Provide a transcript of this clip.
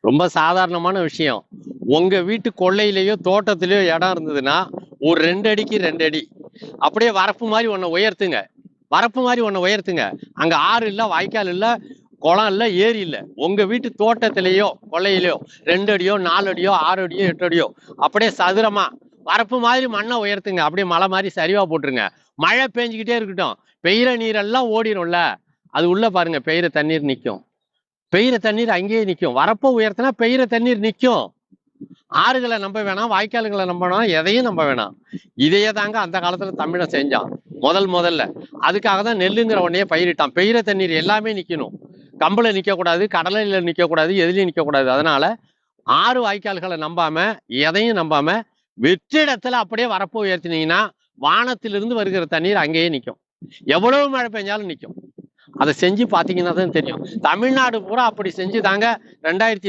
ரொம்ப சாதாரணமான விஷயம். உங்க வீட்டு கொள்ளையிலயோ தோட்டத்திலயோ இடம் இருந்ததுன்னா ஒரு ரெண்டு அடிக்கு ரெண்டு அடி. அப்படியே வரப்பு மாதிரி ஒன்றை உயர்த்துங்க. வரப்பு மாதிரி ஒன்றை உயர்த்துங்க. அங்க ஆறு இல்ல வாய்க்கால் இல்ல குளம் இல்ல ஏரி இல்ல. உங்க வீட்டு தோட்டத்திலேயோ கொள்ளையிலையோ ரெண்டு அடியோ நாலு அடியோ ஆறு அடியோ எட்டு அடியோ அப்படியே சதுரமா வரப்பு மாதிரி மண்ணை உயர்த்துங்க. அப்படியே மழை மாதிரி சரிவா போட்டுருங்க. மழை பெஞ்சுக்கிட்டே இருக்கட்டும். பெய்கிற நீரெல்லாம் ஓடிரும்ல. அது உள்ள பாருங்க பெய்கிற தண்ணீர் நிற்கும் பெய்கிற தண்ணீர் அங்கேயே நிற்கும் வரப்போ உயர்த்தினா பெய்கிற தண்ணீர் நிற்கும் ஆறுகளை நம்ப வேணாம் வாய்க்கால்களை நம்ப வேணாம் எதையும் நம்ப வேணாம். இதையே தாங்க அந்த காலத்துல தமிழன் செஞ்சான். முதல் முதல்ல. அதுக்காக தான் நெல்லுங்கிற உடனே பயிரிட்டான். பெய்கிற தண்ணீர் எல்லாமே நிற்கணும் கம்பில் நிற்கக்கூடாது கடலையில் நிற்கக்கூடாது எதுலையும் நிற்கக்கூடாது அதனால ஆறு வாய்க்கால்களை நம்பாம எதையும் நம்பாம வெற்றிடத்துல அப்படியே வரப்போ உயர்த்தினீங்கன்னா வானத்திலிருந்து வருகிற தண்ணீர் அங்கேயே நிற்கும் எவ்வளவு மழை பெஞ்சாலும் நிற்கும் அதை செஞ்சு பார்த்தீங்கன்னா தான் தெரியும். தமிழ்நாடு பூரா அப்படி செஞ்சு தாங்க ரெண்டாயிரத்தி